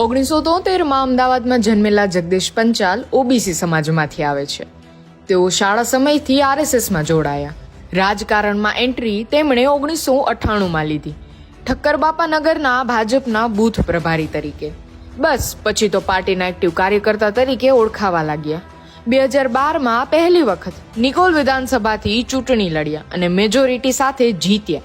ઓગણીસો તોતેરમાં અમદાવાદમાં જન્મેલા જગદીશ પંચાલ ઓબીસી સમાજમાંથી આવે છે. તેઓ શાળા સમયથી આરએસએસમાં જોડાયા. રાજકારણમાં એન્ટ્રી તેમણે ઓગણીસો અઠ્ઠાણુંમાં લીધી. ઠક્કરબાપા નગરના ભાજપના બૂથ પ્રભારી તરીકે. બસ, પછી તો પાર્ટીના એક્ટિવ કાર્યકર્તા તરીકે ઓળખાવા લાગ્યા. બે હજાર બારમાં પહેલી વખત નિકોલ વિધાનસભાથી ચૂંટણી લડ્યા અને મેજોરિટી સાથે જીત્યા.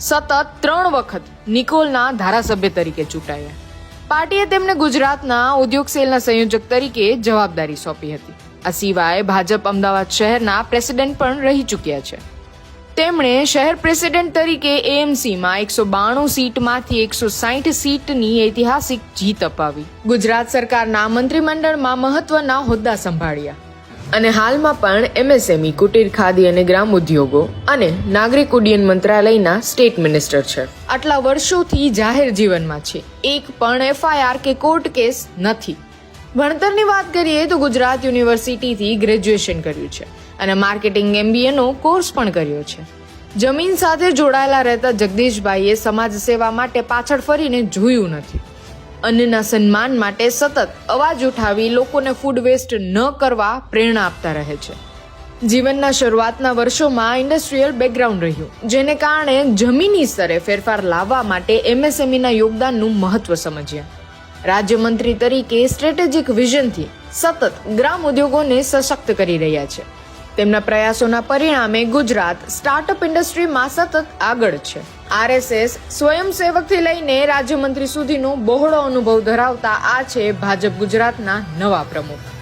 સતત ત્રણ વખત નિકોલના ધારાસભ્ય તરીકે ચૂંટાયા. પાર્ટીએ તેમને ગુજરાતના ઉદ્યોગ સેલના સંયોજક તરીકે જવાબદારી સોંપી હતી. આ સિવાય ભાજપ અમદાવાદ શહેરના પ્રેસિડેન્ટ પણ રહી ચૂક્યા છે. તેમણે શહેર પ્રેસિડેન્ટ તરીકે એએમસીમાં એકસો બાણું સીટમાંથી એકસો સાહીઠ સીટની ઐતિહાસિક જીત અપાવી. ગુજરાત સરકારના મંત્રીમંડળમાં મહત્વના હોદ્દા સંભાળ્યા. અને હાલમાં પણ એમએસએમઈ કુટીર ખાદી અને ગ્રામ ઉદ્યોગો અને નાગરિક ઉડ્ડયન મંત્રાલયના સ્ટેટ મિનિસ્ટર છે. આટલા વર્ષોથી જાહેર જીવનમાં છે. એક પણ એફઆઈઆર કે કોર્ટ કેસ નથી. ભણતરની વાત કરીએ તો ગુજરાત યુનિવર્સિટીથી ગ્રેજ્યુએશન કર્યું છે અને માર્કેટિંગ એમબીએનો કોર્સ પણ કર્યો છે. જમીન સાથે જોડાયેલા રહેતા જગદીશભાઈએ સમાજ સેવા માટે પાછળ ફરીને જોયું નથી. અન્નના સન્માન માટે સતત અવાજ ઉઠાવી લોકોને ફૂડ વેસ્ટ ન કરવા પ્રેરણા આપતા રહે છે. જીવનના શરૂઆતના વર્ષોમાં ઇન્ડસ્ટ્રીયલ બેકગ્રાઉન્ડ રહ્યું, જેને કારણે જમીની સ્તરે ફેરફાર લાવવા માટે એમએસએમઈના યોગદાનનું મહત્વ સમજ્યા. રાજ્યમંત્રી તરીકે સ્ટ્રેટેજિક વિઝનથી સતત ગ્રામ ઉદ્યોગોને સશક્ત કરી રહ્યા છે. તેમના પ્રયાસોના પરિણામે ગુજરાત સ્ટાર્ટઅપ ઇન્ડસ્ટ્રીમાં સતત આગળ છે. આરએસએસ સ્વયંસેવકથી લઈને રાજ્યમંત્રી સુધીનો બહોળો અનુભવ ધરાવતા આ છે ભાજપ ગુજરાતના નવા પ્રમુખ.